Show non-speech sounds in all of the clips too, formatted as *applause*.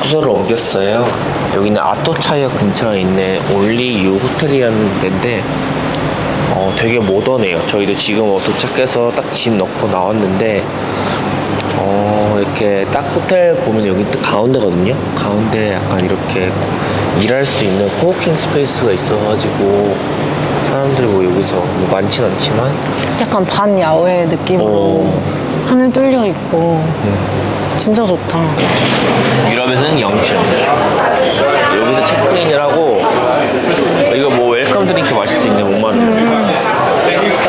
주소를 옮겼어요. 여기는 아토차역 근처에 있는 올리유 호텔이라는 데인데 어, 되게 모던해요. 저희도 지금 어, 도착해서 딱 짐 넣고 나왔는데 어, 이렇게 딱 호텔 보면 여기 또 가운데거든요. 가운데 약간 이렇게 일할 수 있는 코워킹 스페이스가 있어가지고 사람들이 뭐 여기서 뭐 많진 않지만 약간 반 야외 느낌으로 어. 하늘 뚫려 있고 진짜 좋다. 유럽에서는 0층 여기서 체크인을 하고 이거 뭐 웰컴 드링크 마실 수 있는 5만 원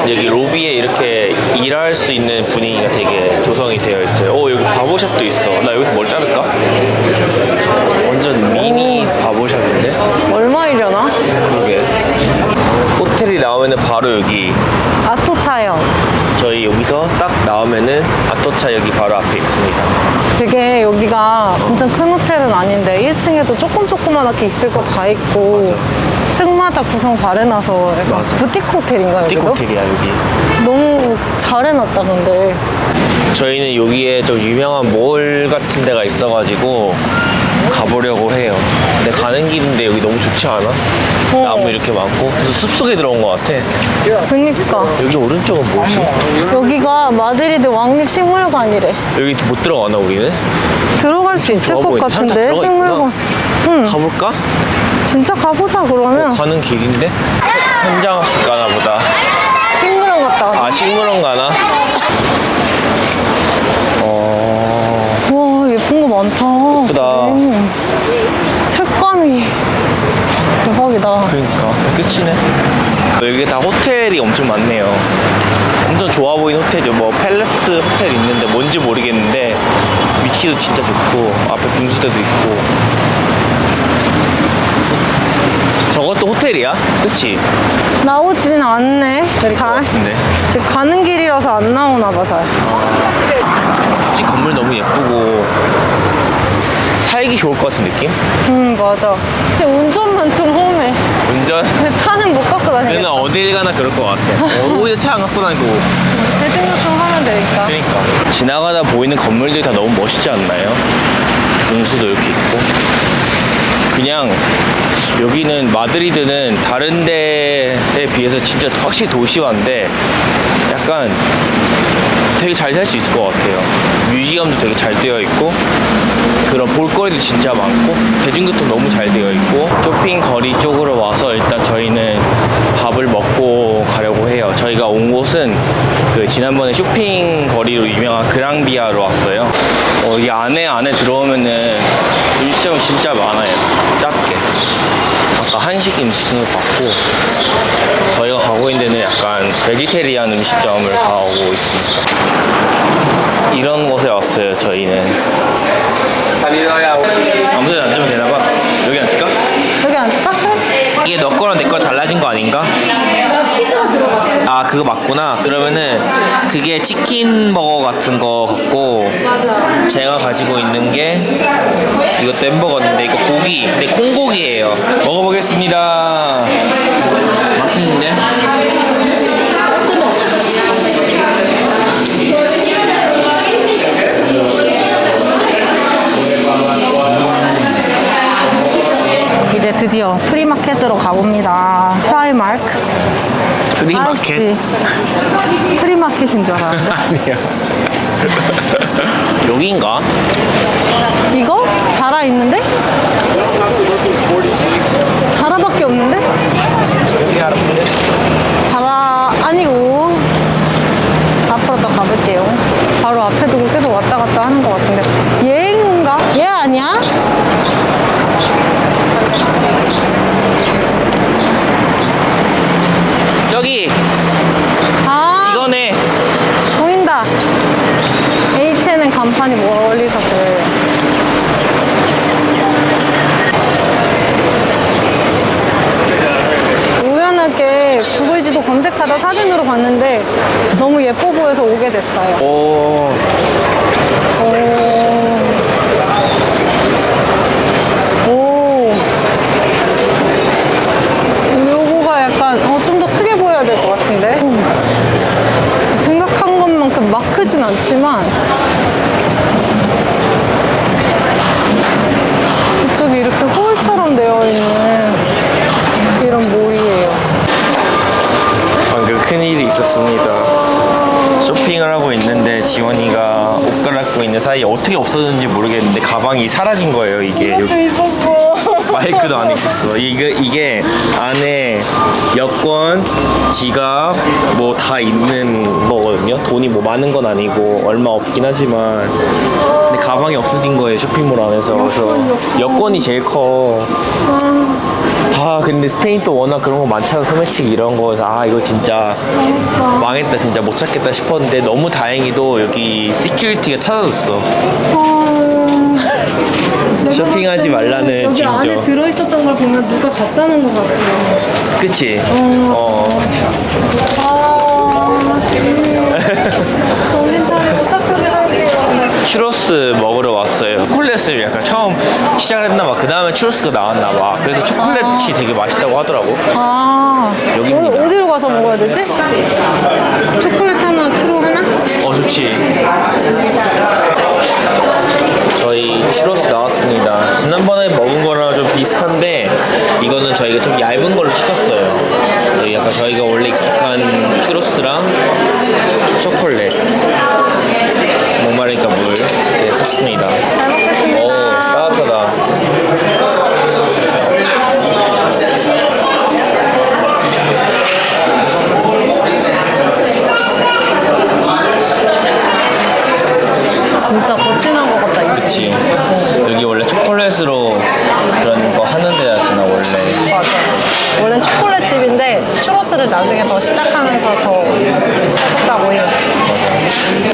여기 로비에 이렇게 일할 수 있는 분위기가 되게 조성이 되어 있어요 오 여기 바보샵도 있어 나 여기서 뭘 자를까? 완전 미니 바보샵인데? 얼마이려나? 그러게 호텔이 나오면은 바로 여기 아토차요. 저희 여기서 딱 나오면은 아토차역이 바로 앞에 있습니다 되게 여기가 엄청 큰 호텔은 아닌데 1층에도 조금 조그만하게 있을 거 다 있고 층마다 구성 잘 해놔서 약간 맞아. 부티크 호텔인가 부티 여기도? 호텔이야 여기 너무 잘 해놨다 근데 저희는 여기에 좀 유명한 몰 같은 데가 있어가지고 가보려고 해요. 근데 가는 길인데 여기 너무 좋지 않아? 나무 이렇게 많고 그래서 숲속에 들어온 것 같아. 그니까 여기 오른쪽은 뭐지? 여기가 마드리드 왕립식물관이래 여기 못 들어가나 우리는? 들어갈 수 있을 것 보이네. 같은데 들어가 식물관 응 가볼까? 진짜 가보자 그러면 가는 길인데? 현장 학습 가나 보다. 식물원 갔다 가자 아 식물원 가나? 어... 와 예쁜 거 많다 예쁘다. 음. 색감이 대박이다 그러니까 끝이네. 여기 다 호텔이 엄청 많네요. 엄청 좋아 보이는 호텔이죠. 뭐 팰레스 호텔 있는데 뭔지 모르겠는데 위치도 진짜 좋고 앞에 분수대도 있고. 저것도 호텔이야? 그치? 나오진 않네 잘 같은데. 지금 가는 길이라서 안 나오나 봐 잘 솔직히 건물 너무 예쁘고 살기 좋을 것 같은 느낌? 음 맞아 근데 운전만 좀 험해 운전? 근데 *laughs* 차는 못 갖고 다니겠다 어딜 가나 그럴 것 같아. 어, 오히려 차 안 갖고 다니고. 대중교통 하면 되니까 그러니까 지나가다 보이는 건물들이 다 너무 멋있지 않나요? 분수도 이렇게 있고 그냥 여기는 마드리드는 다른 데에 비해서 진짜 확실히 도시화인데 약간 되게 잘 살 수 있을 것 같아요 뮤지엄도 되게 잘 되어 있고 그런 볼거리도 진짜 많고 대중교통 너무 잘 되어 있고 쇼핑 거리 쪽으로 와서 일단 저희는 밥을 먹고 가려고 해요. 저희가 온 곳은 그 지난번에 쇼핑 거리로 유명한 그랑비아로 왔어요. 어, 이 안에 안에 들어오면은 음식점이 진짜 많아요. 작게. 아까 한식 음식을 봤고 저희가 가고 있는 데는 약간 베지테리안 음식점을 가고 있습니다. 이런 곳에 왔어요. 저희는. 아무 데나 앉으면 되나봐. 여기 앉을까? 여기 앉을까? 이게 너 거랑 내 거랑 달라진 거 아닌가? 아 그거 맞구나. 그러면은 그게 치킨 버거 같은 거 같고 제가 가지고 있는 게 이것도 햄버거인데 이거 고기, 근데 콩고기예요. 먹어보겠습니다. 맛있는데? 이제 드디어 프리마켓으로 가봅니다 프라이마크 프리마켓? 아이씨. 프리마켓인 줄 알았는데 *laughs* 아니야. *laughs* 여기인가? 이거? 자라 있는데? 자라밖에 없는데? 자라 아니고 앞으로 더 가볼게요 바로 앞에 두고 계속 왔다 갔다 하는 것 같은데 얘인가? 얘 아니야? 사진으로 봤는데 너무 예뻐 보여서 오게 됐어요. 오. 오. 오. 요거가 약간 어, 좀 더 크게 보여야 될 것 같은데. 생각한 것만큼 막 크진 않지만 이쪽이 이렇게 홀처럼 되어 있는 이런 뭐 었습니다. 쇼핑을 하고 있는데 지원이가 옷 갈아입고 있는 사이에 어떻게 없어졌는지 모르겠는데 가방이 사라진 거예요. 이게 여기 있었어. *laughs* 마이크도 안에 있었어. 이게 이게 안에 여권, 지갑 뭐 다 있는 거거든요. 돈이 뭐 많은 건 아니고 얼마 없긴 하지만 근데 가방이 없어진 거예요. 쇼핑몰 안에서 그래서 여권이 제일 커. 아 근데 스페인 또 워낙 그런 거 많잖아 소매치기 이런 거에서 아 이거 진짜 망했다 진짜 못 찾겠다 싶었는데 너무 다행히도 여기 시큐리티가 찾아줬어 쇼핑하지 말라는 여기 안에 징조 들어있었던 걸 보면 누가 놓은 것 같아. 그치? 어. 아, *laughs* 정신 차리고 착하게 할게요. 추로스 먹으러 왔어요. 초콜릿을 약간 처음 시작을 했나 봐. 그 다음에 추로스가 나왔나 봐. 그래서 초콜릿이 되게 맛있다고 하더라고. 아, 여기입니다. 어디, 어디로 가서 먹어야 되지? 초콜릿 하나, 트로 하나? 어, 좋지. 저희 추로스 나왔습니다. 지난번에 먹은 거랑 좀 비슷한데 이거는 저희가 좀 얇은 걸로 시켰어요. 저희 약간 저희가 원래 익숙한 추로스랑 초콜릿, 샀습니다. 잘 먹겠습니다. 오, 따뜻하다. 진짜 더 진한 것 같다, 이제. 그치. 여기 원래 초콜릿으로 그런 거 하는 데였잖아, 원래. 맞아. 원래는 초콜릿 집인데 추러스를 나중에 더 시작하면서 더 해줬다고 해요. 이집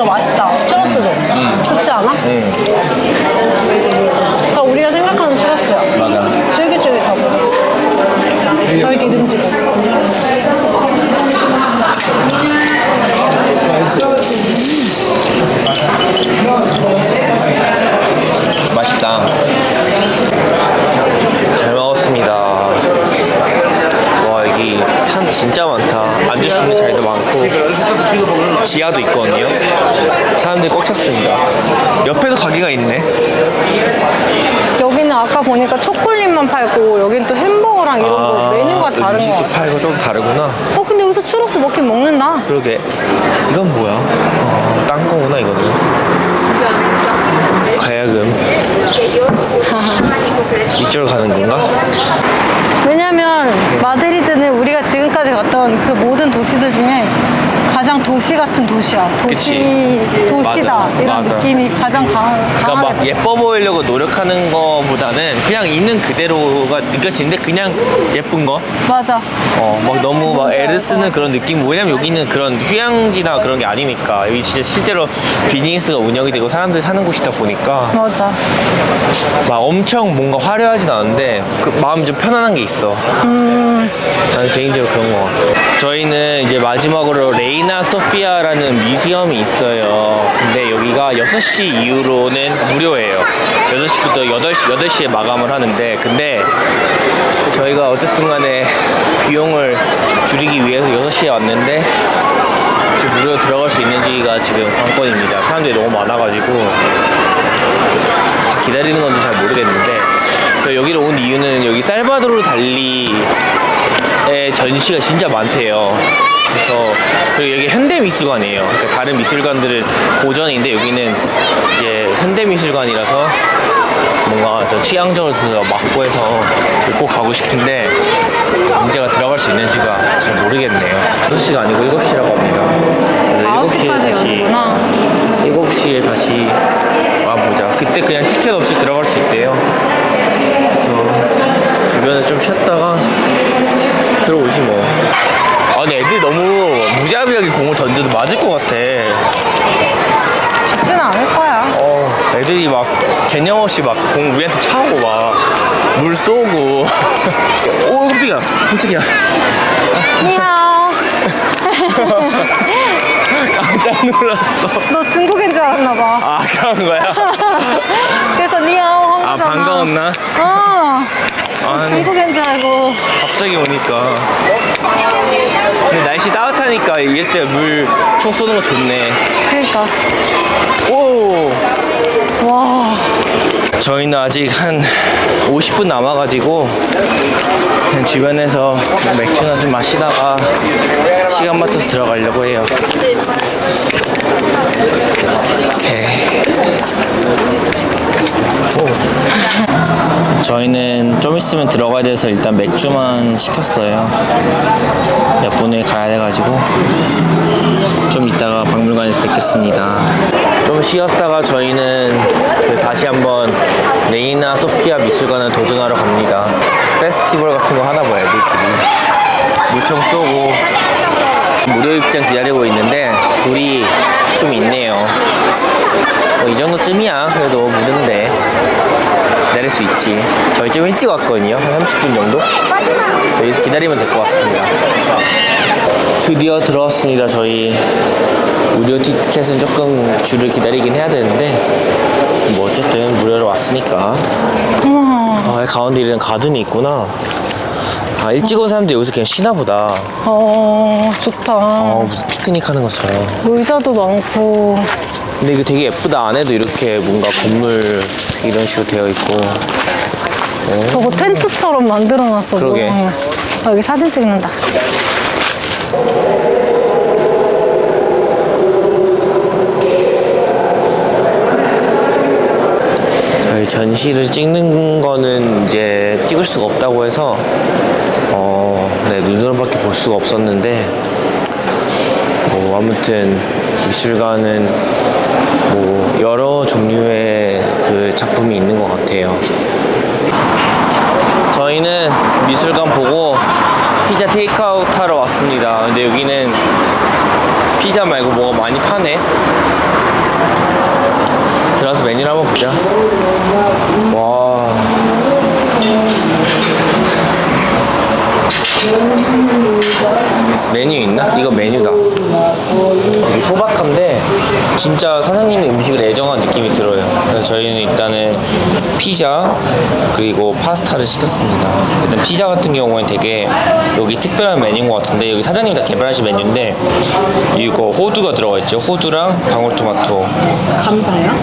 이더 맛있다. 추러스도. 그렇지 않아? 응, 그러니까 우리가 생각하는 추러스야. 맞아. 쫄깃쫄깃하고. 덜 기름지고. 맛있다. 잘 먹었습니다. 와, 여기 사람 진짜 많다. 앉을 수 있는 자리도 많고, 지하도 있거든요. 사람들이 꽉 찼습니다. 옆에도 가게가 있네. 여기는 아까 보니까 초콜릿만 팔고 여기는 또 햄버거랑 이런 거 메뉴가 다른 거 음식도 같아. 팔고 좀 다르구나. 어 근데 여기서 추러스 먹긴 먹는다. 그러게. 이건 뭐야? 어, 딴 거구나, 이거는. 가야금. *laughs* 이쪽으로 가는 건가? 왜냐면 마드리드는 우리가 지금까지 갔던 그 모든 도시들 중에 가장 도시 같은 도시야. 도시 그치. 도시다 맞아. 이런 맞아. 느낌이 가장 강, 그러니까 막 강하게. 예뻐 보이려고 노력하는 거보다는 그냥 있는 그대로가 느껴지는데 그냥 예쁜 거? 맞아. 어, 막 너무 막 애를 쓰는 그런 느낌. 왜냐면 여기는 그런 휴양지나 그런 게 아니니까. 여기 진짜 실제로 비즈니스가 운영이 되고 사람들이 사는 곳이다 보니까 맞아. 막 엄청 뭔가 화려하진 않은데 그 마음이 좀 편안한 게 있어. 나는 개인적으로 그런 것 같아. 저희는 마지막으로 레이나 소피아라는 뮤지엄이 있어요. 근데 여기가 6시 이후로는 무료예요. 6시부터 8시, 8시에 마감을 하는데 근데 저희가 어쨌든 간에 비용을 줄이기 위해서 6시에 왔는데 지금 무료로 들어갈 수 있는지가 지금 관건입니다. 사람들이 너무 많아가지고 다 기다리는 건지 잘 모르겠는데 저 여기를 온 이유는 여기 살바도르 달리의 전시가 진짜 많대요. 그래서 그리고 여기 현대 미술관이에요. 그러니까 다른 미술관들은 고전인데 여기는 이제 현대 미술관이라서 뭔가 저 취향적으로 더 맞고 해서 꼭 가고 싶은데 문제가 들어갈 수 있는지가 잘 모르겠네요. 6시가 아니고 7시라고 합니다. 그래서 9시까지 다시 여는구나. 7시에 다시 와보자. 그때 그냥 티켓 없이 들어갈 수 있대요. 그래서 주변에 좀 쉬었다가 들어오지 뭐. 아니 애들이 너무 무자비하게 공을 던져도 맞을 것 같아. 죽지는 않을 거야. 어, 애들이 막 개념 없이 막 공 우리한테 차고 막 물 쏘고. *laughs* 오 깜짝이야, 깜짝이야. 니하오. *laughs* 깜짝 놀랐어. 너 중국인 줄 알았나 봐. 아 그런 거야? *laughs* 그래서 니하오 한 아 거잖아. 반가웠나? 어. 아니. 중국인 줄 알고. 갑자기 오니까. 근데 날씨 따뜻하니까 이럴 때 물 총 쏘는 거 좋네. 그러니까. 오! 와. 저희는 아직 한 50분 남아가지고 그냥 주변에서 맥주나 좀 마시다가 시간 맞춰서 들어가려고 해요. 오케이. 오. 저희는 좀 있으면 들어가야 돼서 일단 맥주만 시켰어요. 몇 분에 가야 돼가지고 좀 이따가 박물관에서 뵙겠습니다. 좀 쉬었다가 저희는 그 다시 한번 레이나 소피아 미술관을 도전하러 갑니다. 페스티벌 같은 거 하나 봐요, 애들끼리. 물총 쏘고 무료 입장 기다리고 있는데 줄이 좀 있네요. 뭐 이 정도쯤이야. 그래도 무료인데 기다릴 수 있지. 저희 좀 일찍 왔거든요. 한 30분 정도? 여기서 기다리면 될 것 같습니다. 드디어 들어왔습니다. 저희 무료 티켓은 조금 줄을 기다리긴 해야 되는데 뭐 어쨌든 무료로 왔으니까 아, 가운데 이런 가든이 있구나. 아 일찍 온 사람들 여기서 그냥 쉬나 보다. 어, 좋다. 어 무슨 피크닉 하는 것처럼. 의자도 많고. 근데 이거 되게 예쁘다. 안에도 이렇게 뭔가 건물 이런 식으로 되어 있고. 저거 텐트처럼 만들어놨어. 그러게. 아, 여기 사진 찍는다. 전시를 찍는 거는 이제 찍을 수가 없다고 해서 어, 네, 눈으로밖에 볼 수가 없었는데 뭐 아무튼 미술관은 뭐 여러 종류의 그 작품이 있는 것 같아요. 저희는 미술관 보고 피자 테이크아웃 하러 왔습니다. 근데 여기는 피자 말고 뭐가 많이 파네. 들어가서 메뉴를 한번 보자. 와. 메뉴 있나? 이거 메뉴다. 되게 소박한데 진짜 사장님의 음식을 애정한 느낌이 들어요. 그래서 저희는 일단은 피자 그리고 파스타를 시켰습니다. 일단 피자 같은 경우는 되게 여기 특별한 메뉴인 것 같은데 여기 사장님이 다 개발하신 메뉴인데 이거 호두가 들어가 있죠. 호두랑 방울토마토. 감자야?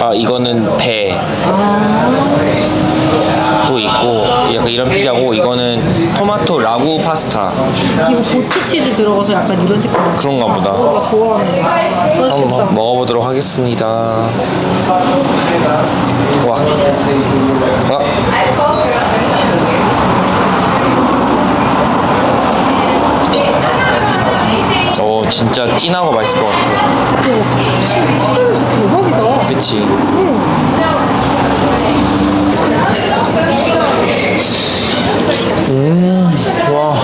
아 이거는 배. 또 있고 약간 이런 피자고 이거는 토마토 라구 파스타 이거 고추치즈 들어가서 약간 이런 색깔. 그런가 보다. 나 좋아하는 거. 한번 먹어보도록 하겠습니다. 와. 와. 오 진짜 진하고 맛있을 것 같아. 피자 냄새 대박이다. 그치? 음, 와.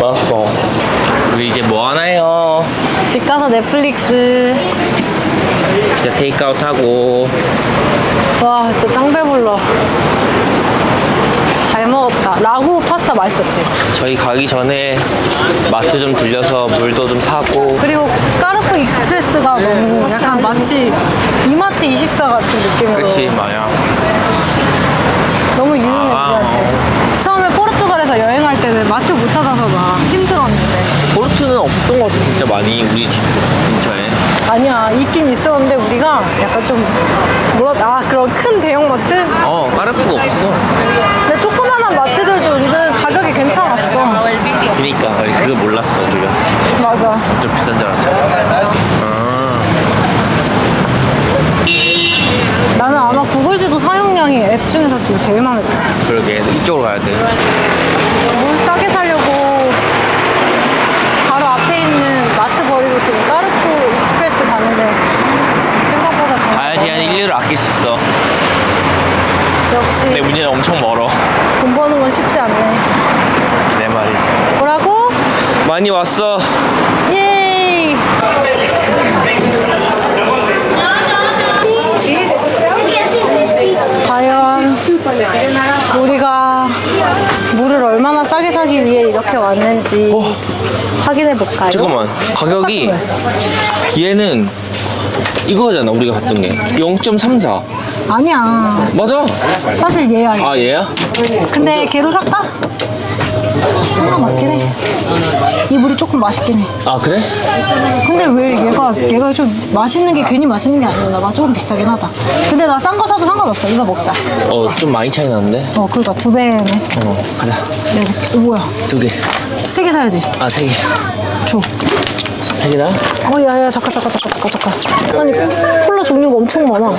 맛있어. 우리 이제 뭐 하나요? 집 가서 넷플릭스. 피자 테이크아웃 하고 와, 진짜 짱 배불러. 잘 먹었다. 라구 파스타 맛있었지? 저희 가기 전에 마트 좀 들려서 물도 좀 사고 그리고 까르푸 익스프레스가 너무 약간 마치 이마트 24 같은 느낌으로 그치 마야 아, 우리한테. 처음에 포르투갈에서 여행할 때는 마트 못 찾아서 막 힘들었는데. 포르투는 없던 것 같아 진짜 많이 우리 집 근처에. 아니야 있긴 있었는데 우리가 약간 좀 뭐라 아 그런 큰 대형 마트? 어 까르푸가 없어. 근데 조그만한 마트들도 우리는 가격이 괜찮았어. 그니까 그거 몰랐어 우리가. 맞아. 좀 비싼 줄 알았어. 아, 나는 아마 구글 지도 사용량이 앱 중에서 지금 제일 많을 거야 그러게 이쪽으로 가야 돼. 물 싸게 사려고 바로 앞에 있는 마트 버리고 지금 까르푸 익스프레스 가는데 생각보다 잘 가야지 한 1, 2를 아낄 수 있어. 역시 근데 문제는 엄청 멀어. 돈 버는 건 쉽지 않네. 내 말이. 뭐라고? 많이 왔어. 예이 과연 우리가 물을 얼마나 싸게 사기 위해 이렇게 왔는지 확인해 볼까요? 잠깐만 가격이 얘는 이거잖아 우리가 봤던 게 0.34 아니야 맞아 사실 얘야 아 얘야? 근데 걔로 살까? 콜라 맞긴 해. 이 물이 조금 맛있긴 해. 아 그래? 근데 왜 얘가 얘가 좀 맛있는 게 괜히 맛있는 게 아니었나 봐. 조금 비싸긴 하다. 근데 나 싼 거 사도 상관없어. 이거 먹자. 어 좀 많이 차이 나는데? 어 그러니까 두 배네. 어 가자 네, 어, 뭐야? 두 개. 세 개 사야지. 아 세 개. 줘. 세 개다? 어, 야 야 잠깐 잠깐 잠깐 잠깐 잠깐. 아니 콜라 종류가 엄청 많아.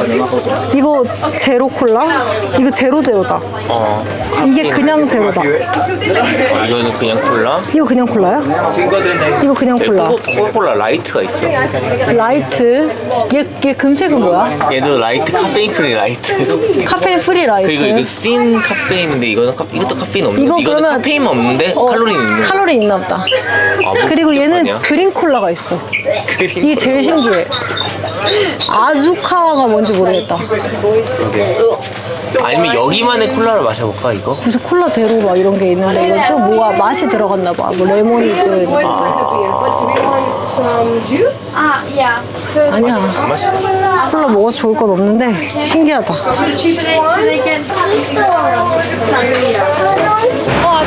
이거 제로 콜라? 이거 제로 제로다. 어. 이게 그냥 제로다. 어, 이거는 그냥 콜라. 이거 그냥 콜라야? 이거 그냥 콜라. 코카콜라 라이트가 있어. 라이트. 얘, 얘 금색은 뭐야? 얘도 라이트 카페인 프리 라이트. 카페인 프리 라이트. 그리고 이거 씬 카페인인데 이거는 카, 이것도 카페인 없는데 이거 이거는 그러면- 카페인 없는데 어, 칼로리는 있는 거. 칼로리 있나 보다. 아, 뭐 그리고 얘는 무조건이야? 그린 콜라가 있어. *laughs* 그린 이게 제일 신기해. 아주카가 뭔지 모르겠다. 아니면 여기만의 콜라를 마셔볼까 이거? 무슨 콜라 제로 막 이런 게 있는데 이건 좀 뭐가 맛이 들어갔나 봐. 뭐 레몬이든 Ah, yeah. 아니야. 안 마셔. 콜라 먹어서 좋을 건 없는데 신기하다. They can.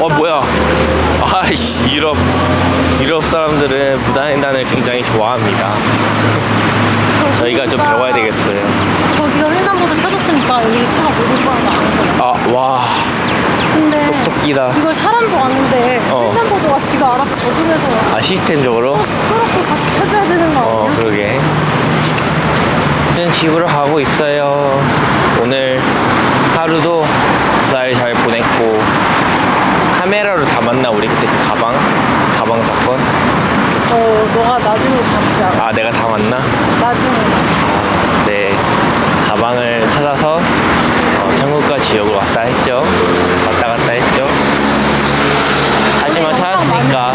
어 뭐야? 아이씨 유럽 유럽 사람들은 무단횡단을 굉장히 좋아합니다. 저희가 좀 배워야 되겠어요. 저기가 횡단보도 켜졌으니까 여기 차가 못 오는 거랑 아는 거야. 아 와. 근데 토끼다. 이걸 사람도 아는데 어. 횡단보도가 지가 알아서 적응해서 아 시스템적으로? 초록불 같이 켜줘야 되는 거 어 아니야? 그러게. 저는 집으로 가고 있어요. 오늘 하루도 잘 잘 보냈고 카메라로 담았나 우리 그때 그 가방 가방 사건? 어, 너가 나중에 잡지 않아. 아 내가 담았나? 나중에. 네 가방을 찾아서 어, 천국과 지옥을 왔다 했죠. 왔다 갔다 했죠. 하지만 찾았으니까?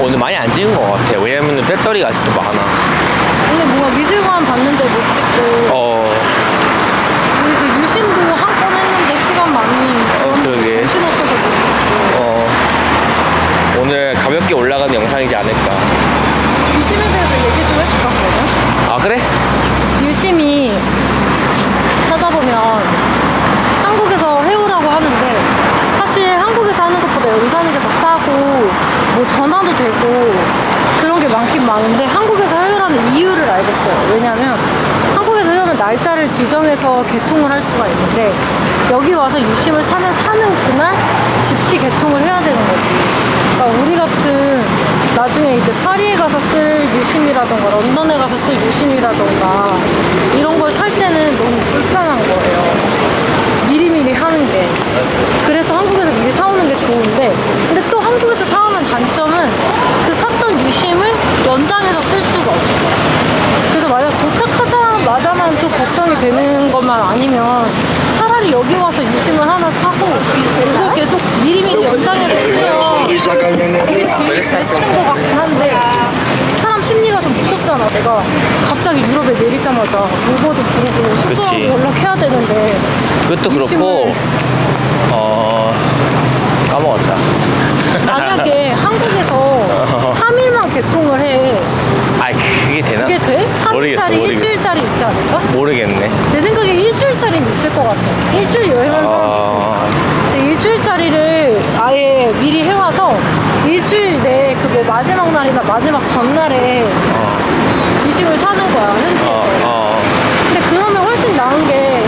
오늘 많이 안 찍은 것 같아요. 왜냐면 배터리가 아직도 많아. 근데 뭔가 미술관 봤는데 못 찍고 어 우리 그 유심도 한 건 했는데 시간 많이 어, 그러게. 정신 없어서 못 찍고 어, 오늘 올라가는 영상이지 않을까. 유심에 대해서 얘기 좀 해줄까 그러면? 아, 그래? 유심히 찾아보면 한국에서 해오라고 하는데 사실 한국에서 하는 것보다 여기서 하는 게 더 싸고 뭐 전화도 되고 그런 게 많긴 많은데 한국에서 해오라는 이유를 알겠어요. 왜냐면 날짜를 지정해서 개통을 할 수가 있는데 여기 와서 유심을 사면 사는 그날 즉시 개통을 해야 되는 거지. 그러니까 우리 같은 나중에 이제 파리에 가서 쓸 유심이라던가 런던에 가서 쓸 유심이라던가 이런 걸 살 때는 너무 불편한 거예요. 미리미리 하는 게. 그래서 한국에서 미리 사오는 게 좋은데 근데 또 한국에서 사오면 단점은 그 샀던 유심을 연장해서 쓸 수가 없어. 그래서 만약 좀 걱정이 되는 것만 아니면 차라리 여기 와서 유심을 하나 사고 이거 계속 미리미리 연장해서 쓰면 이게 제일 잘 쓰는 것 같긴 한데 사람 심리가 좀 무섭잖아. 내가 갑자기 유럽에 내리자마자 우버도 부르고 숙소도 그치. 연락해야 되는데 그것도 그렇고, 어, 까먹었다. 만약에 한국에서 *laughs* 3일만 개통을 해 아, 그게 되나? 이게 돼? 모르겠어, 3일짜리, 모르겠어. 일주일짜리 있지 않을까? 모르겠네. 내 생각에 일주일짜리는 있을 것 같아. 일주일 여행하는 사람도 있어. 아, 근데 일주일짜리를 아예 미리 해와서 일주일 내에 그뭐 마지막 날이나 마지막 전날에 어, 유심을 사는 거야, 현지에서. 어, 어. 근데 그러면 훨씬 나은 게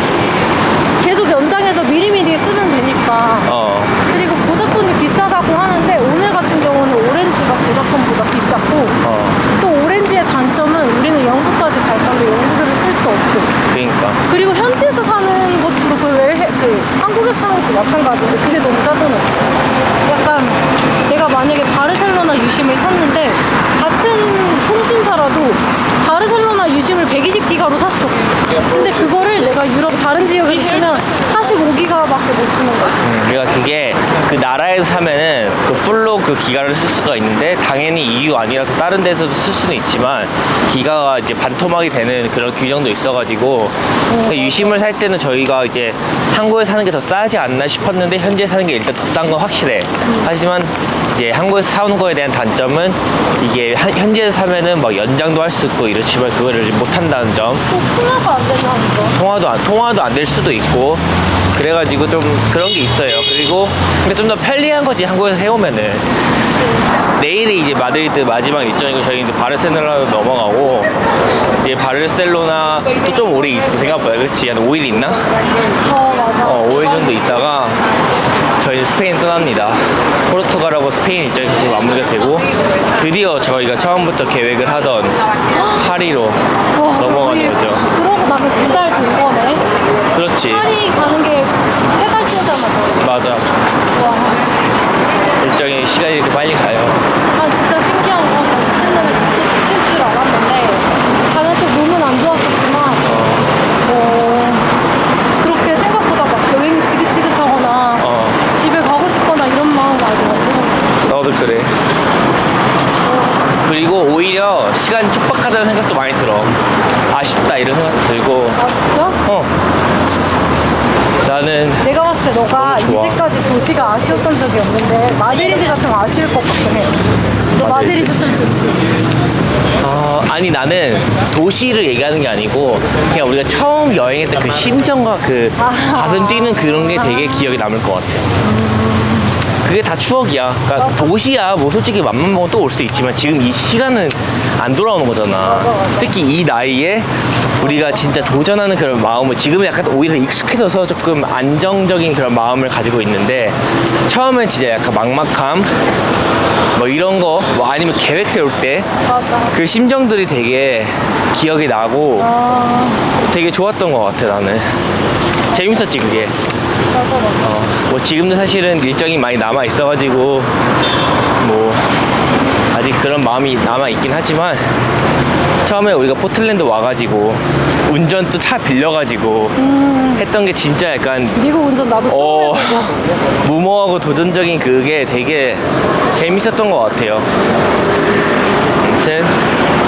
계속 연장해서 미리미리 쓰면 되니까. 어, 그리고 보다폰이 비싸다고 하는데 오늘 같은 경우는 오렌지가 보다폰보다 비쌌고 어. 또 오렌지의 단점은 우리는 영국까지 갈 건데 영국에서 쓸 수 없고 그니까. 그리고 현지에서 사는 것도 그렇고 왜 해- 그 한국에서 사는 것도 마찬가지인데 그게 너무 짜증났어. 약간 내가 만약에 바르셀로나 유심을 샀는데 같은 통신사라도 바르셀로나 유심을 120기가로 샀어. 근데 그거를 내가 유럽 다른 지역에서 쓰면 45기가밖에 못 쓰는 거야. 음, 그러니까 그게 그 나라에서 사면은 그 풀로 그 기가를 쓸 수가 있는데 당연히 EU 아니라서 다른 데서도 쓸 수는 있지만 기가가 이제 반토막이 되는 그런 규정도 있어가지고 근데 유심을 살 때는 저희가 이제 한국에 사는 게 더 싸지 않나 싶었는데 현지에 사는 게 일단 더 싼 건 확실해. 하지만 이제 한국에서 사오는 거에 대한 단점은 이게 한- 현지에서 사면은 막 연장도 할 수 있고 이렇지만 그거를 못 한다는 점. 또 통화가 안 되나 이거? 통화도 안 통화도 안 될 수도 있고 그래가지고 좀 그런 게 있어요. 그리고 근데 좀 더 편리한 거지 한국에서 해오면은 내일이 이제 마드리드 마지막 일정이고 저희 이제 바르셀로나로 넘어가고 이제 바르셀로나 또 좀 오래 있어 생각보다 그렇지 한 5일 있나? 어 맞아. 어 5일 정도 있다가 저희 스페인 떠납니다. 포르투갈하고 스페인 일정이 그렇게 마무리가 되고 드디어 저희가 처음부터 계획을 하던 파리로 와, 넘어가는 거죠. 그러고 나서 두달된 거네. 그렇지 파리 가는 게 세 달째잖아. 맞아 와. 일정이 시간이 이렇게 빨리 가요. 아 진짜 신기한 건 미친놈은 진짜 지칠 줄 알았는데 당연 좀 몸은 안 좋았었지만 어, 그렇게 생각보다 막 여행이 지긋지긋하거나 어 집에 가고 싶거나 이런 마음이 아직 안 드는 나도 그래. 그리고 오히려 시간 촉박하다는 생각도 많이 들어. 아쉽다 이런 생각도 들고. 아 진짜? 어. 나는 내가 봤을 때 너가 너무 좋아. 이제까지 도시가 아쉬웠던 적이 없는데 마드리드가 좀 아쉬울 것 같긴 해. 너 마드리드? 마드리드 좀 좋지? 어, 아니 나는 도시를 얘기하는 게 아니고 그냥 우리가 처음 여행했던 그 심정과 그 아. 가슴 뛰는 그런 게 되게 기억에 남을 것 같아. 그게 다 추억이야. 그러니까 도시야 뭐 솔직히 맘만 먹으면 또 올 수 있지만 지금 이 시간은 안 돌아오는 거잖아. 특히 이 나이에 우리가 진짜 도전하는 그런 마음을 지금은 약간 오히려 익숙해져서 조금 안정적인 그런 마음을 가지고 있는데 처음엔 진짜 약간 막막함 뭐 이런 거 뭐 아니면 계획 세울 때 맞아. 그 심정들이 되게 기억이 나고 아 되게 좋았던 것 같아 나는 재밌었지 그게 맞아 맞아. 어, 뭐 지금도 사실은 일정이 많이 남아 있어가지고 뭐 아직 그런 마음이 남아 있긴 하지만 처음에 우리가 포틀랜드 와가지고 운전 또차 빌려가지고 했던 게 진짜 약간 미국 운전 나도 어, 처음 해보고. *laughs* 무모하고 도전적인 그게 되게 재밌었던 것 같아요. 아무튼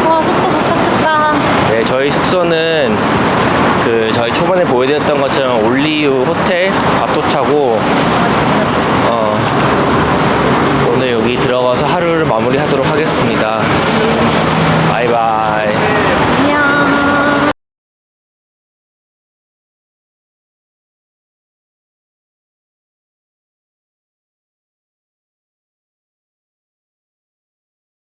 와 숙소 도착했다. 네, 저희 숙소는 그 저희 초반에 보여드렸던 것처럼 올리유 호텔 아토차고 어, 오늘 여기 들어가서 하루를 마무리하도록 하겠습니다. bye.